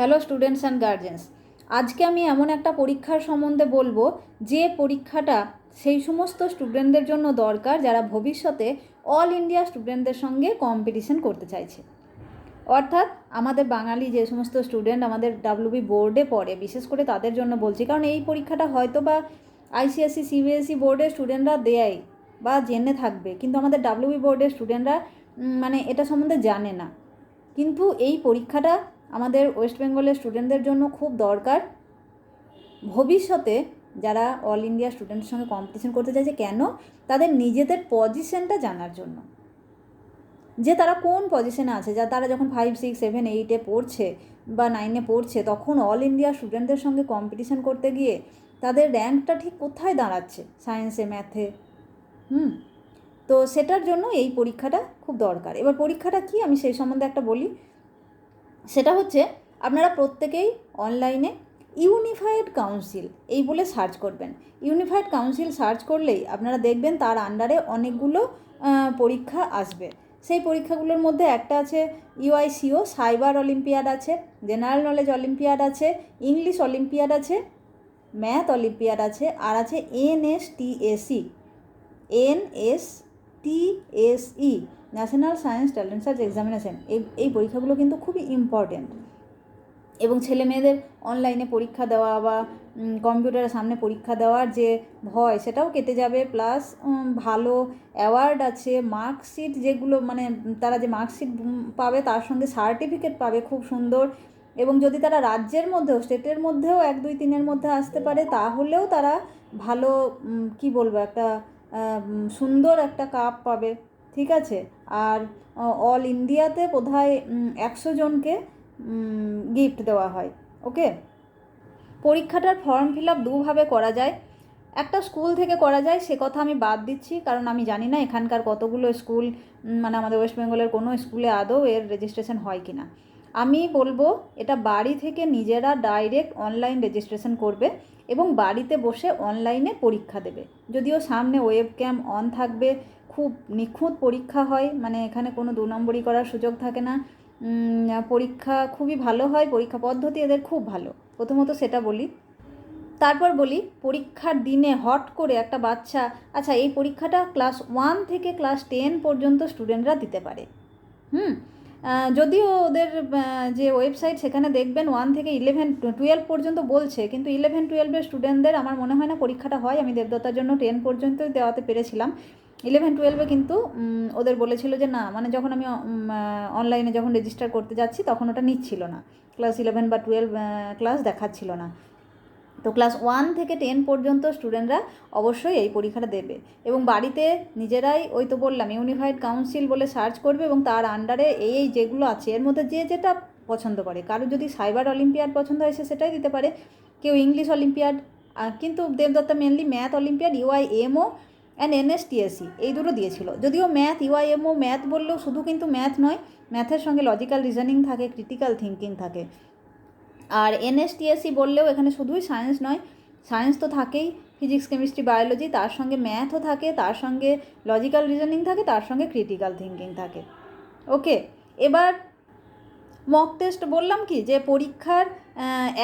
Hello students and guardian's আজকে আমি এমন একটা পরীক্ষার সম্বন্ধে বলব, যে পরীক্ষাটা সেই সমস্ত স্টুডেন্টদের জন্য দরকার যারা ভবিষ্যতে অল ইন্ডিয়া স্টুডেন্টদের সঙ্গে কম্পিটিশন করতে চাইছে। অর্থাৎ আমাদের বাঙালি যে সমস্ত স্টুডেন্ট আমাদের ডাব্লিউবি বোর্ডে পড়ে, বিশেষ করে তাদের জন্য বলছি, কারণ এই পরীক্ষাটা হয়তো বা আইসিএসসি সিবিএসসি বোর্ডের স্টুডেন্টরা দেয় বা জেনে থাকবে, কিন্তু আমাদের ডাব্লিউবি বোর্ডের স্টুডেন্টরা মানে এটা সম্বন্ধে জানে না। কিন্তু এই পরীক্ষাটা আমাদের ওয়েস্ট বেঙ্গলের স্টুডেন্টদের জন্য খুব দরকার। ভবিষ্যতে যারা অল ইন্ডিয়া স্টুডেন্টের সঙ্গে কম্পিটিশন করতে চাইছে, কেন? তাদের নিজেদের পজিশনটা জানার জন্য। যে তারা কোন পজিশনে আছে, যা তারা যখন ফাইভ সিক্স সেভেন এইটে পড়ছে বা নাইনে পড়ছে, তখন অল ইন্ডিয়া স্টুডেন্টদের সঙ্গে কম্পিটিশন করতে গিয়ে তাদের র্যাঙ্কটা ঠিক কোথায় দাঁড়াচ্ছে? সায়েন্সে ম্যাথে হুম? তো সেটার জন্য এই পরীক্ষাটা খুব দরকার। এবার পরীক্ষাটা কি? আমি সেই সম্বন্ধে একটা বলি। সেটা হচ্ছে আপনারা প্রত্যেকেই অনলাইনে ইউনিফাইড কাউন্সিল এই বলে সার্চ করবেন। ইউনিফাইড কাউন্সিল সার্চ করলেই আপনারা দেখবেন তার আন্ডারে অনেকগুলো পরীক্ষা আসবে। সেই পরীক্ষাগুলোর মধ্যে একটা আছে ইউআইসিও সাইবার অলিম্পিয়াড আছে, জেনারেল নলেজ অলিম্পিয়াড আছে, ইংলিশ অলিম্পিয়াড আছে, ম্যাথ অলিম্পিয়াড আছে, আর আছে NSTAC NS TSE national science talent search examination এই এই পরীক্ষাগুলো কিন্তু খুবই ইম্পর্টেন্ট এবং ছেলে মেয়েদের অনলাইনে পরীক্ষা দেওয়া বা কম্পিউটারের সামনে পরীক্ষা দেওয়ার যে ভয়, সেটাও কেটে যাবে। প্লাস ভালো অ্যাওয়ার্ড আছে মার্কশিট যেগুলো মানে তারা যে মার্কশিট পাবে, তার সঙ্গে সার্টিফিকেট পাবে, খুব সুন্দর। এবং যদি তারা রাজ্যের মধ্যেও স্টেটের মধ্যেও এক দুই তিনের মধ্যে আসতে পারে, তাহলেও তারা ভালো কি বলব, একটা সুন্দর একটা কাপ পাবে, ঠিক আছে? আর অল ইন্ডিয়াতে বোধহয় একশো জনকে গিফট দেওয়া হয় ওকে পরীক্ষাটার ফর্ম ফিল আপ দুভাবে করা যায়। একটা স্কুল থেকে করা যায়, সে কথা আমি বাদ দিচ্ছি, কারণ আমি জানি না এখানকার কতগুলো স্কুল মানে আমাদের ওয়েস্ট বেঙ্গলের কোনো স্কুলে আদৌ এর রেজিস্ট্রেশন হয় কি না আমি বলব, এটা বাড়ি থেকে নিজেরা ডাইরেক্ট অনলাইন রেজিস্ট্রেশন করবে। এবং বাড়িতে বসে অনলাইনে পরীক্ষা দেবে। যদিও সামনে ওয়েব ক্যাম অন থাকবে, খুব নিখুঁত পরীক্ষা হয় মানে এখানে কোনো দু নম্বরই করার সুযোগ থাকে না। পরীক্ষা খুবই ভালো হয়, পরীক্ষা পদ্ধতি এদের খুব ভালো। প্রথমত সেটা বলি। তারপর বলি, পরীক্ষার দিনে হট করে একটা বাচ্চা আচ্ছা এই পরীক্ষাটা ক্লাস ওয়ান থেকে ক্লাস টেন পর্যন্ত স্টুডেন্টরা দিতে পারে। হুম? যদিও ওদের যে ওয়েবসাইট সেখানে দেখবেন ওয়ান থেকে ইলেভেন টুয়েলভ পর্যন্ত বলছে, কিন্তু ইলেভেন টুয়েলভের স্টুডেন্টদের আমার মনে হয় না পরীক্ষাটা হয়। আমি দেবদত্তার জন্য টেন পর্যন্তই দেওয়াতে পেরেছিলাম। ইলেভেন টুয়েলভে কিন্তু ওদের বলেছিল যে না মানে যখন আমি অনলাইনে যখন রেজিস্টার করতে যাচ্ছি, তখন ওটা নিচ্ছিল না। ক্লাস ইলেভেন বা টুয়েলভ ক্লাস দেখাচ্ছিল না। তো ক্লাস ওয়ান থেকে টেন পর্যন্ত স্টুডেন্টরা অবশ্যই এই পরীক্ষাটা দেবে এবং বাড়িতে নিজেরাই ওই তো বললাম ইউনিফাইড কাউন্সিল বলে সার্চ করবে এবং তার আন্ডারে এই এই যেগুলো আছে, এর মধ্যে যে যেটা পছন্দ করে। কারও যদি সাইবার অলিম্পিয়াড পছন্দ হয় সে সেটাই দিতে পারে। কেউ ইংলিশ অলিম্পিয়াড কিন্তু Debdatta mainly math olympiad UI MO and NSTAC এই দুটো দিয়েছিল। যদিও ম্যাথ ইউআইএমও ম্যাথ বললেও শুধু কিন্তু ম্যাথ নয় ম্যাথের সঙ্গে লজিক্যাল রিজনিং থাকে ক্রিটিক্যাল থিঙ্কিং থাকে। আর এনএসটিএসি বললেও এখানে শুধুই সায়েন্স নয় সায়েন্স তো থাকেই ফিজিক্স কেমিস্ট্রি বায়োলজি তার সঙ্গে ম্যাথও থাকে, তার সঙ্গে লজিক্যাল রিজনিং থাকে, তার সঙ্গে ক্রিটিক্যাল থিঙ্কিং থাকে। ওকে এবার মক টেস্ট বললাম কি, যে পরীক্ষার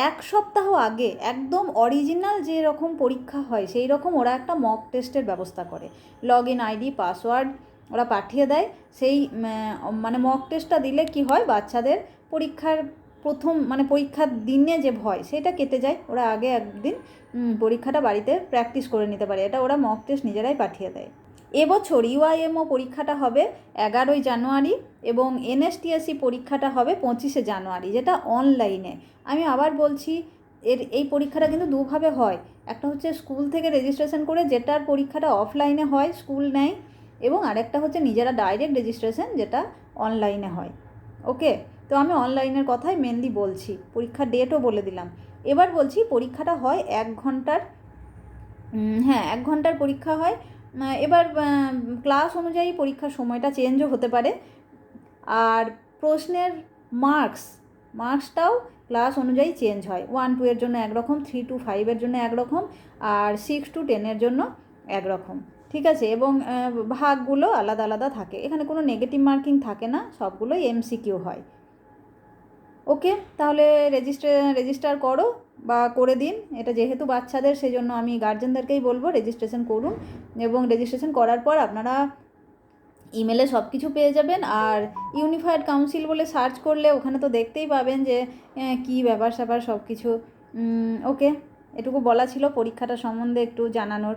এক সপ্তাহ আগে একদম অরিজিনাল যে রকম পরীক্ষা হয়, সেই রকম ওরা একটা মক টেস্টের ব্যবস্থা করে। লগ ইন আইডি পাসওয়ার্ড ওরা পাঠিয়ে দেয়, সেই মানে মক টেস্টটা দিলে কি হয়, বাচ্চাদের পরীক্ষার প্রথম মানে পরীক্ষার দিনে যে ভয়, সেটা কেটে যায়। ওরা আগে একদিন পরীক্ষাটা বাড়িতে প্র্যাকটিস করে নিতে পারে। এটা ওরা মক টেস্ট নিজেরাই পাঠিয়ে দেয়। এবছর ইউআইএমও পরীক্ষাটা হবে এগারোই জানুয়ারি এবং এনএসটিএসসি পরীক্ষাটা হবে পঁচিশে জানুয়ারি, যেটা অনলাইনে আমি আবার বলছি, এর, এই পরীক্ষাটা কিন্তু দুভাবে হয়। একটা হচ্ছে স্কুল থেকে রেজিস্ট্রেশন করে যেটার পরীক্ষাটা অফলাইনে হয় স্কুল নেয়, এবং আরেকটা হচ্ছে নিজেরা ডাইরেক্ট রেজিস্ট্রেশন যেটা অনলাইনে হয়। ওকে তো আমি অনলাইনের কথাই মেনলি বলছি। পরীক্ষার ডেটও বলে দিলাম। এবার বলছি পরীক্ষাটা হয় এক ঘণ্টার হ্যাঁ এক ঘণ্টার পরীক্ষা হয়। এবার ক্লাস অনুযায়ী পরীক্ষার সময়টা চেঞ্জও হতে পারে। আর প্রশ্নের মার্কস মার্কসটাও ক্লাস অনুযায়ী চেঞ্জ হয়। ওয়ান টু এর জন্য একরকম থ্রি টু ফাইভের জন্য একরকম, আর সিক্স টু টেনের জন্য একরকম। ঠিক আছে? এবং ভাগগুলো আলাদা আলাদা থাকে। এখানে কোনো নেগেটিভ মার্কিং থাকে না, সবগুলোই এমসিকিউ হয়। ওকে, তাহলে রেজিস্টার রেজিস্টার করো বা করে দিন। এটা যেহেতু বাচ্চাদের সেই জন্য আমি গার্জেনদেরকেই বলব রেজিস্ট্রেশন করুন। এবং রেজিস্ট্রেশন করার পর আপনারা ইমেলে সব কিছু পেয়ে যাবেন। আর ইউনিফাইড কাউন্সিল বলে সার্চ করলে ওখানে তো দেখতেই পাবেন যে কী ব্যাপার স্যাপার সব কিছু ওকে, এটুকু বলা ছিল। পরীক্ষাটা সম্বন্ধে একটু জানানোর।